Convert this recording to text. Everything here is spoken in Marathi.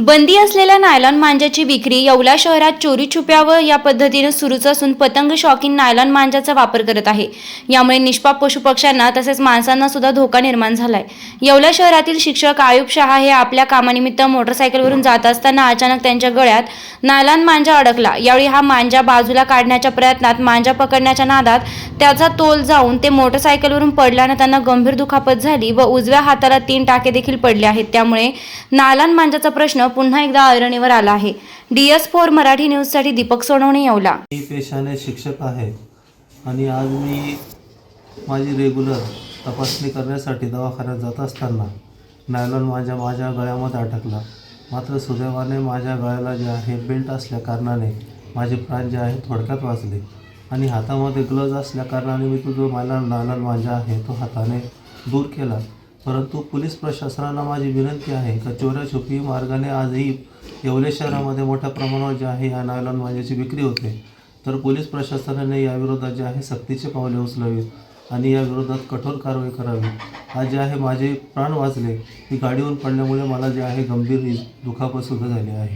बंदी असलेल्या नायलॉन मांजाची विक्री येवला शहरात चोरी छुप्या व या पद्धतीने सुरूच असून पतंग शॉकीन नायलॉन मांजाचा वापर करत आहे. यामुळे निष्पाप पशुपक्ष्यांना तसेच माणसांना सुद्धा धोका निर्माण झालाय. येवला शहरातील शिक्षक आयुब शहा हे आपल्या कामानिमित्त मोटरसायकलवरून जात असताना अचानक त्यांच्या गळ्यात नायलॉन मांजा अडकला. यावेळी हा मांजा बाजूला काढण्याच्या प्रयत्नात मांजा पकडण्याच्या नादात त्याचा तोल जाऊन ते मोटरसायकलवरून पडल्यानं त्यांना गंभीर दुखापत झाली व उजव्या हाताला तीन टाके देखील पडले आहेत. त्यामुळे नायलॉन मांजाचा प्रश्न पुन्हा एकदा ऐरणीवर आला आहे. डी एस फोर मराठी न्यूजसाठी दीपक सोनवणे येवला. मी पेशाने शिक्षक आहे आणि आज मी माझी रेग्युलर तपासणी करण्यासाठी दवाखान्यात जात असताना नायलॉन माझ्या माझ्या गळ्यामध्ये अटकला मात्र सुदैवाने माझ्या गळ्याला जे आहे बेल्ट असल्या कारणाने माझे प्राण जे आहे थोडक्यात वाचले आणि हातामध्ये ग्लव्ज असल्या कारणाने मी तो जो मला नायलॉन माझा आहे तो हाताने दूर केला. परंतु पोलीस प्रशासनाला माझी विनंती आहे का चोऱ्या छुपी मार्गाने आजही येवले शहरामध्ये मोठ्या प्रमाणावर जे आहे या नायलॉन माझ्याची विक्री होते. तर पोलीस प्रशासनाने याविरोधात जे आहे सक्तीचे पावले उचलावीत आणि या विरोधात कठोर कारवाई करावी. आज जे आहे माझे प्राण वाचले. ती गाडीवरून पडल्यामुळे मला जे आहे गंभीर दुखापत सुद्धा झाली आहे.